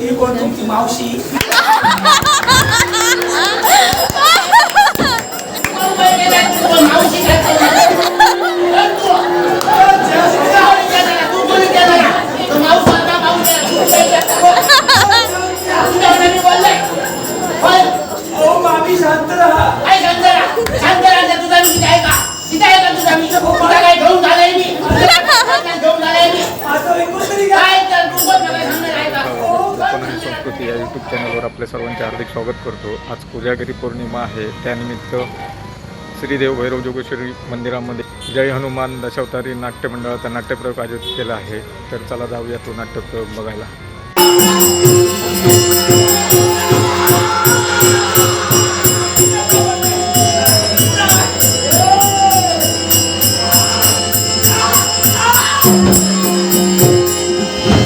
ही कोण तुमची मावशी? ओ मामी शांत राहा. माझं ऐकून तरी घ्या कोकण आणि संस्कृती या यूट्यूब चॅनलवर आपल्या सर्वांचे हार्दिक स्वागत करतो. आज कोजागिरी पौर्णिमा आहे. त्यानिमित्त श्रीदेव भैरव जोगेश्वरी मंदिरामध्ये जय हनुमान दशावतारी नाट्यमंडळाचा नाट्यप्रयोग आयोजित केला आहे. तर चला जाऊया तो नाट्यप्रयोग बघायला.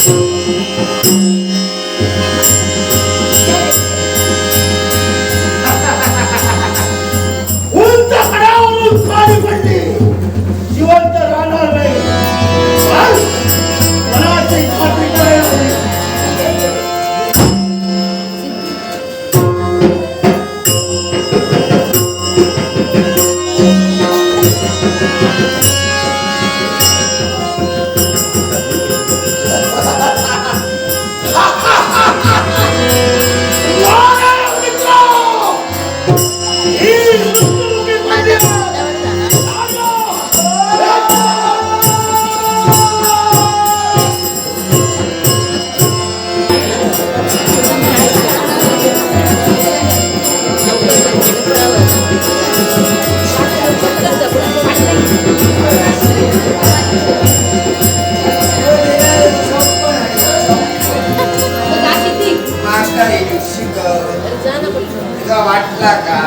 उंच शिक तुला वाटला का?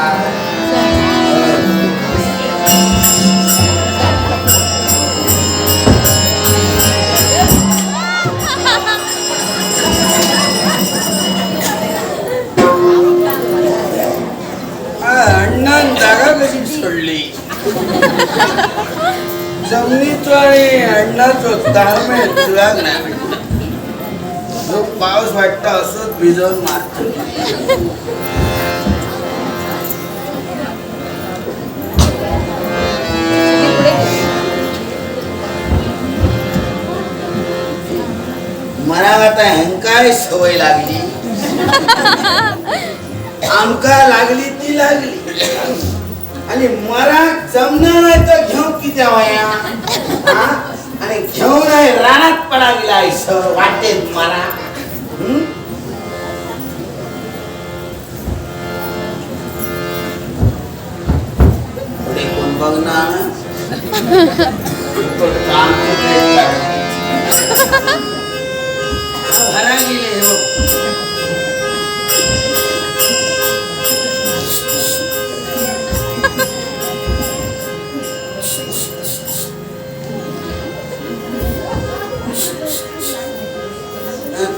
अण्णान जागा कशी सोडली? जमिनीतो आणि अण्णाचो ताळमेळ तुला ना जो पाऊस वाटता असोच भिजवून मारतो. मला आता हेंकाय सवय लागली. आमका लागली ती लागली. आणि मला जमणार तर घेऊ किती वया आणि घेऊन रानात पडा गेला वाटेत मला. तो काम कुठे काढते. भरा गेले हो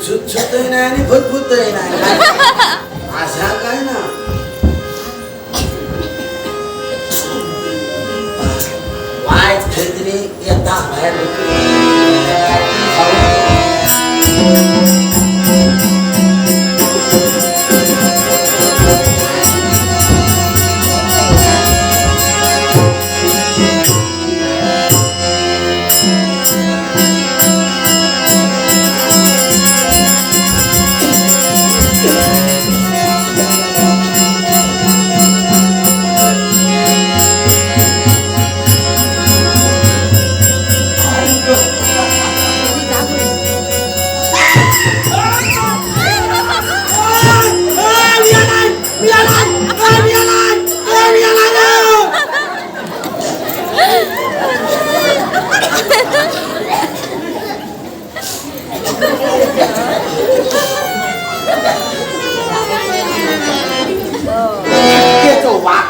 छुटछुटही नाही आणि भुतभुतही नाही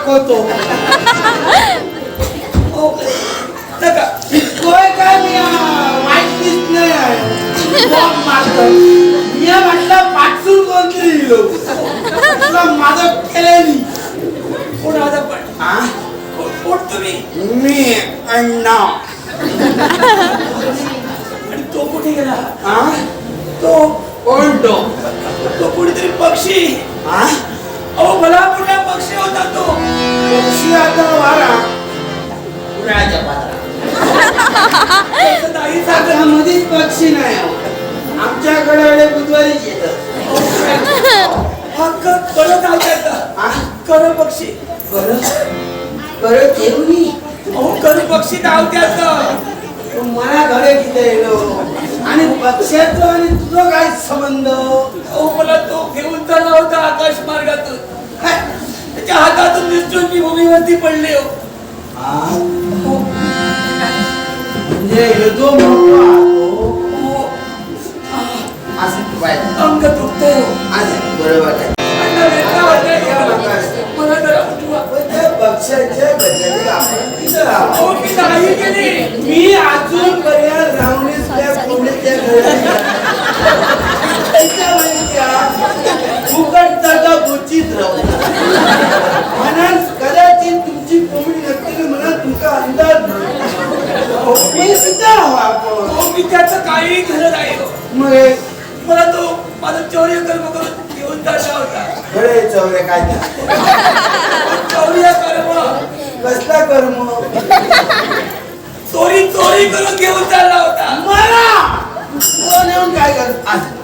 दाखवतो. कोय काय मी वाईट दिसत नाही मी म्हटलं पाठसून कोणतरी तुला माझं केलेली कोण माझं कोण? तुम्ही? मी अण्णा आणि तो कुठे गेला? हा तो कोण तो? कुठेतरी पक्षी. हा अहो मला पुन्हा पक्षी होता तो. पक्षी आता वारा. पुण्याच्या पात्रात ताई पक्षी नाही आमच्याकडे बुधवारीच येतात. हक्क परत आल्याचा कर पक्षी. परत? परत अहो कर पक्षी धावत्याचं मला घरे किती येलो आणि पक्ष्याचं आणि तुझं काय संबंध? अहो मला तो घेऊन दिसतोय मी भूमीवरती पडले हो हा? म्हणजे येतो. हो, असं पाहिजे अंग दुखतंय हो. असं बरोबर आहे अण्णा वेगळा वाटायला लागला. मला जरा उठवा. पण त्या पक्षाच्या गजरी आपण तिथं राहावं. अहो मी नाही गेली मी अजून पर्यंत राहुणीच त्या कोंबडीच्या त्याच्या का गोचित राहू त्याचं काही खरं नाही हो. मग? हे मला तो माझा चौर्य कर्म करून घेऊन चालला होता. खरे चौरे काय त्या? चौर्य कर्म कसला कर्म? चोरी चोरी करून घेऊन चालला होता. मला? कोण येऊन काय कर असं.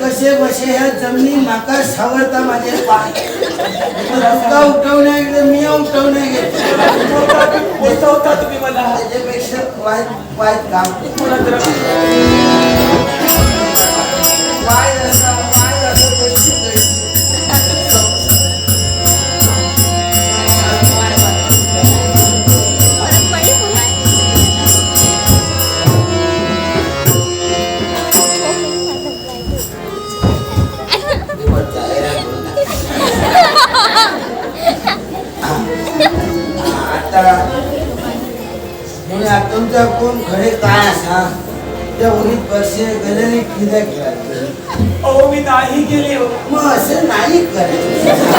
कसे बसे ह्या जमिनी माका सावरता माझे पाय तुका उठवण्या गेले मी उठवण्या गेले होता तुम्ही मला. त्याच्यापेक्षा वाईट वाईट काम. आता म्हणजे तुमचा कोण खरे काय असा त्या उन्हीत वर्षे गलेली किल्ल्या खेळायचे. अहो मी नाही गेले हो. मग असं नाही करायचं.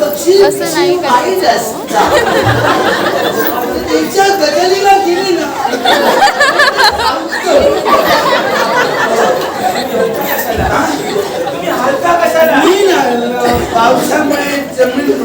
पक्षी असं नाही. त्याच्या गजलीला गेली ना. मी ना पावसामुळे जमीन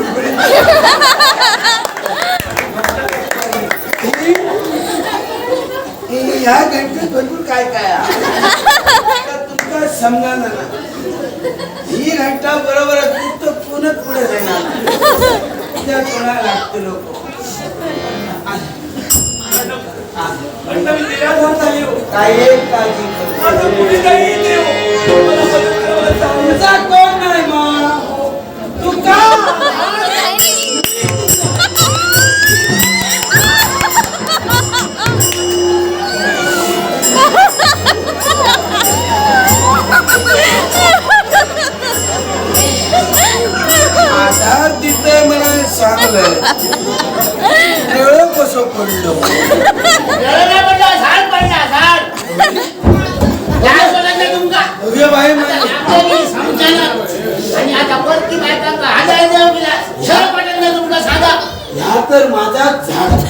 तर माझा झाड.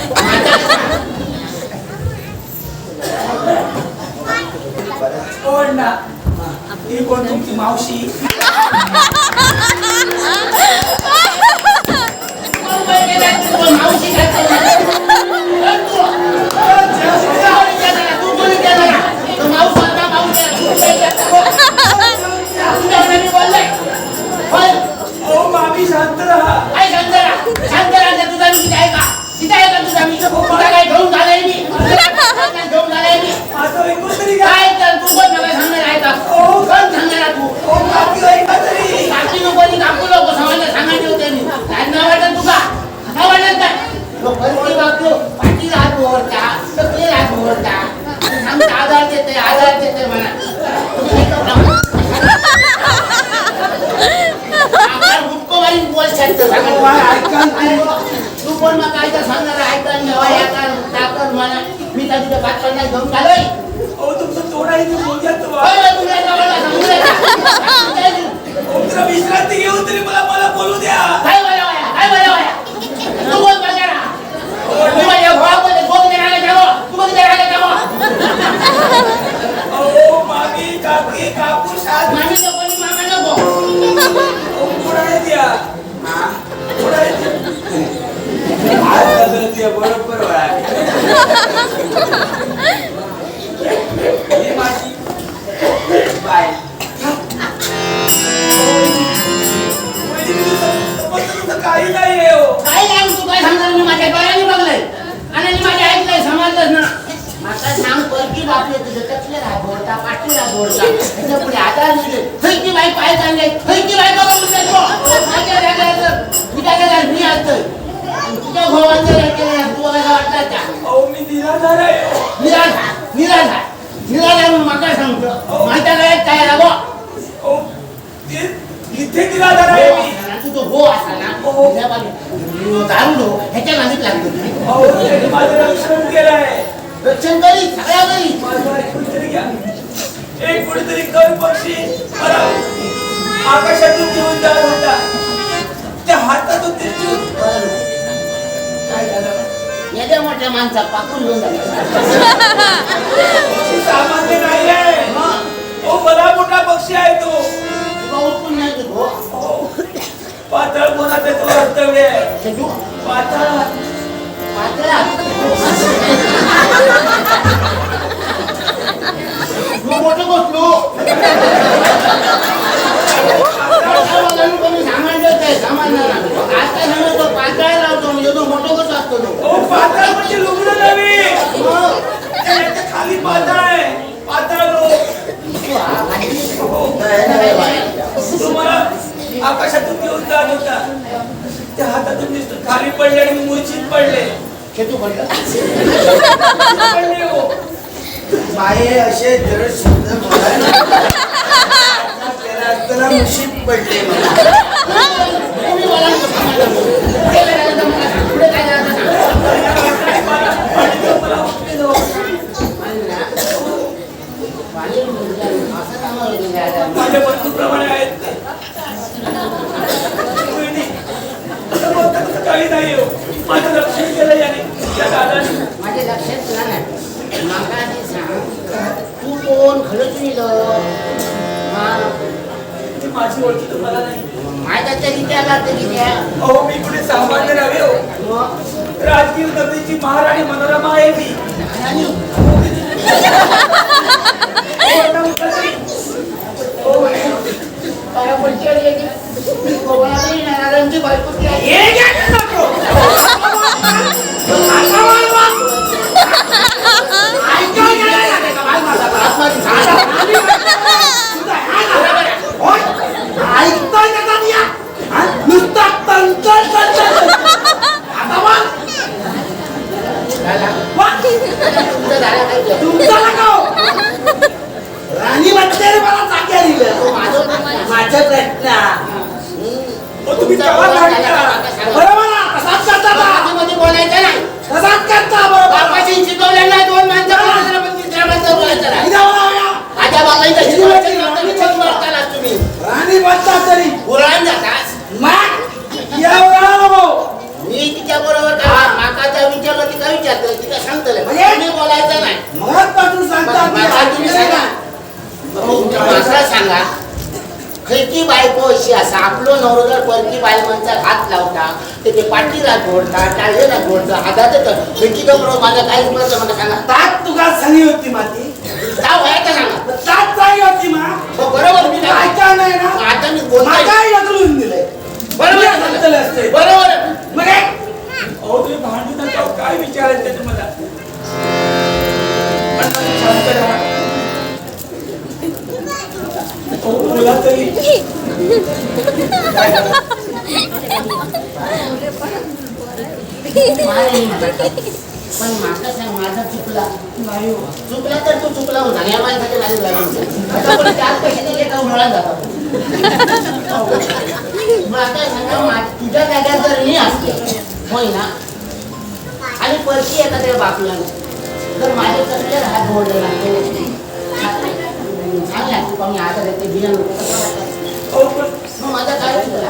हो कोण तुमची मावशी? मावशी तू कोणी केला ना तो मावस होता मावशी बोललाय होय अहो मामी शांत राहा काय शांत राहा शांत राहा तुझा मी तिथे आहे का तिथे आहे का तुझा मी तुझा काय घेऊन झालाय मी घेऊन झालाय मी माझं ऐकून तरी काय काय तर तू पण मला सांगणार आहे का अहो काय? तू कोण मग काय तर सांगणार ऐकणार नेवा या कर त्या कर म्हणा. मी त्या तिथे पाच पन्नास घेऊन चालोय. अहो तुमचं तोंड आहे बोलतात तुझ्या विश्रांती घेऊन तरी मला मला बोलू द्या. काय बोला वाया काय बोला वाया तू कोण बघा तू माझ्या भावामध्ये कोण देणार जावो तू कोण देणार जावो अहो मामी काकी काकू सात माझी लोकांनी मामा नको. अहो कोण आहे त्या? हा? कोण आहे माझं रक्षण केलंय रक्षण करी सगळ्या करी माझं ऐकून तरी घ्या. एक कुठेतरी कर पक्षी मला आकाशातून घेऊन जात होता. त्या हातातून ते चूक काय झालं? येत्या मोठ्या माणसा पाकून घेऊन पक्षी सामान्य नाही आहे ओ मला मोठा पक्षी आहे तो. उठून नाही देत हो पातळ कोणाचे तो कर्तव्य आहे. शेजू पातळ. पातळा तू मोठं बसलो कोणी सामान देतंय, सामान नाही आणत. आज काय सांगतो पातळ लावतो म्हणजे तो मोठं कसं असतो तो ओ पातळ म्हणजे लुगडं नव्हे मग त्याच्याखाली पातळ आहे पातळ लोक तू हा खाली तुम्हाला आकाशातून घेऊन जात होता त्या हातातून दिसतो खाली पडले आणि मी मूर्छित पडले शेतू हो बाये असे जर शब्द बोलायला मुशीत पडले मला राजगीर नगरीची महाराणी मनोरमा आहे मी. नारायणची बायको ऐकतोय का नुसता तंत्र झाला. तुमचं झालं पाहिजे. तुमचा नका हो. राणी म्हणते रे मला जाग्या तो दिलं माझं प्रश्न. तुम्ही केव्हा बरोबर? तसाच करता? मध्ये बोलायचं नाही. तसाच करता बरोबर. बापाशी शिकवलेलं नाही दोन माणसं तिसऱ्या माणसं बोलायचं नाही. माझ्या छत मारताना तुम्ही राणी म्हणता तरी. बोलायला जातास? मग नको मी तिच्या बरोबर काय माकाचा विचारलं तिला विचारलं तिला सांगतलं म्हणजे? तुम्ही बोलायचं नाही मग पाठवून सांगता माका तुम्ही सांगा भाऊ, तुमच्या माणसाला सांगा खैची बायको अशी असा आपलो नवरो जर परकी बाय माणसा हात लावता ते ते बरोबर माझा काय बोलायचं मला सांगा तात तुका सांगी होती माती काय व्हायचं सांगा तात सांगी होती मा हो, बरोबर मी काय ऐका नाही ना आता मी काय ढकलून दिलंय बरोबर मी सांगतलं आहे. असते बरोबर आहे. मग? अहो तुम्ही काय विचारायचं शांत राहा. बोला तरी मला. पण माझा सांग माझा चुकला नाही हो. चुकला तर तू चुकला होता या माणसाच्या नादी लागून आता पण चार पैसे दिले का उन्हाळा जातात मला काय सांगा मा- तुझी तुझ्या जाग्यात जर मी असते होय ना आणि परकी एखाद्या बापला जर माझे कसले हात लागते चांगला तू कसं वाटतं अहो, पण- मग माझा काय चुकला